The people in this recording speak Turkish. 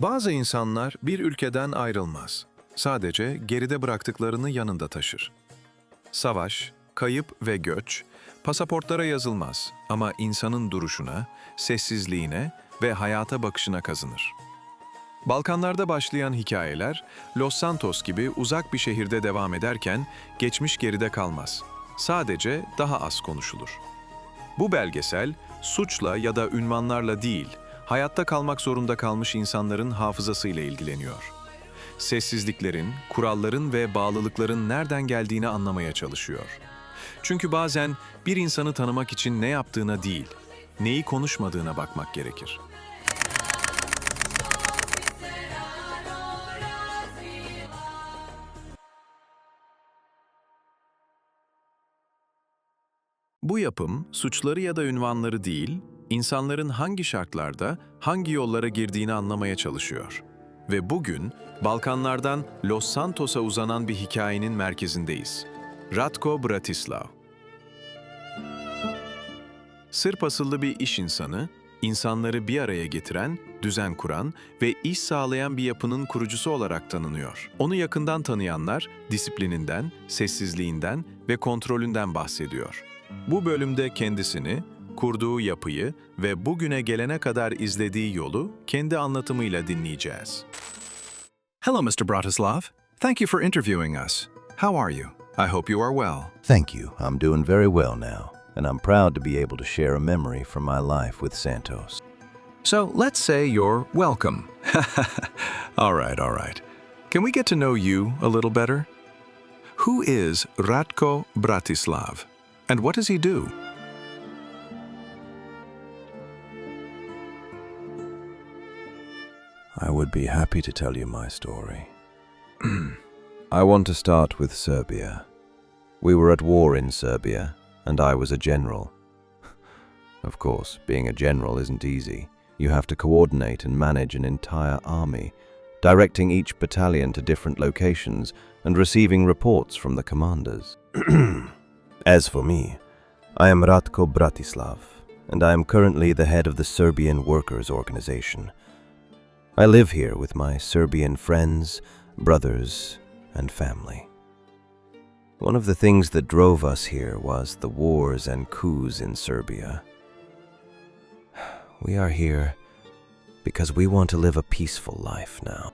Bazı insanlar bir ülkeden ayrılmaz. Sadece geride bıraktıklarını yanında taşır. Savaş, kayıp ve göç, pasaportlara yazılmaz ama insanın duruşuna, sessizliğine ve hayata bakışına kazınır. Balkanlarda başlayan hikayeler, Los Santos gibi uzak bir şehirde devam ederken geçmiş geride kalmaz. Sadece daha az konuşulur. Bu belgesel, suçla ya da ünvanlarla değil, hayatta kalmak zorunda kalmış insanların hafızasıyla ilgileniyor. Sessizliklerin, kuralların ve bağlılıkların nereden geldiğini anlamaya çalışıyor. Çünkü bazen bir insanı tanımak için ne yaptığına değil, neyi konuşmadığına bakmak gerekir. Bu yapım suçları ya da ünvanları değil, insanların hangi şartlarda, hangi yollara girdiğini anlamaya çalışıyor. Ve bugün Balkanlardan Los Santos'a uzanan bir hikayenin merkezindeyiz. Ratko Bratislav. Sırp asıllı bir iş insanı, insanları bir araya getiren, düzen kuran ve iş sağlayan bir yapının kurucusu olarak tanınıyor. Onu yakından tanıyanlar disiplininden, sessizliğinden ve kontrolünden bahsediyor. Bu bölümde kendisini, kurduğu yapıyı ve bugüne gelene kadar izlediği yolu kendi anlatımıyla dinleyeceğiz. Hello, Mr. Bratislav. Thank you for interviewing us. How are you? I hope you are well. Thank you. I'm doing very well now, and I'm proud to be able to share a memory from my life with Santos. So let's say you're welcome. all right, all right. Can we get to know you a little better? Who is Ratko Bratislav, and what does he do? I would be happy to tell you my story. I want to start with Serbia. We were at war in Serbia, and I was a general. Of course, being a general isn't easy. You have to coordinate and manage an entire army, directing each battalion to different locations and receiving reports from the commanders. As for me, I am Ratko Bratislav, and I am currently the head of the Serbian Workers' Organization. I live here with my Serbian friends, brothers, and family. One of the things that drove us here was the wars and coups in Serbia. We are here because we want to live a peaceful life now.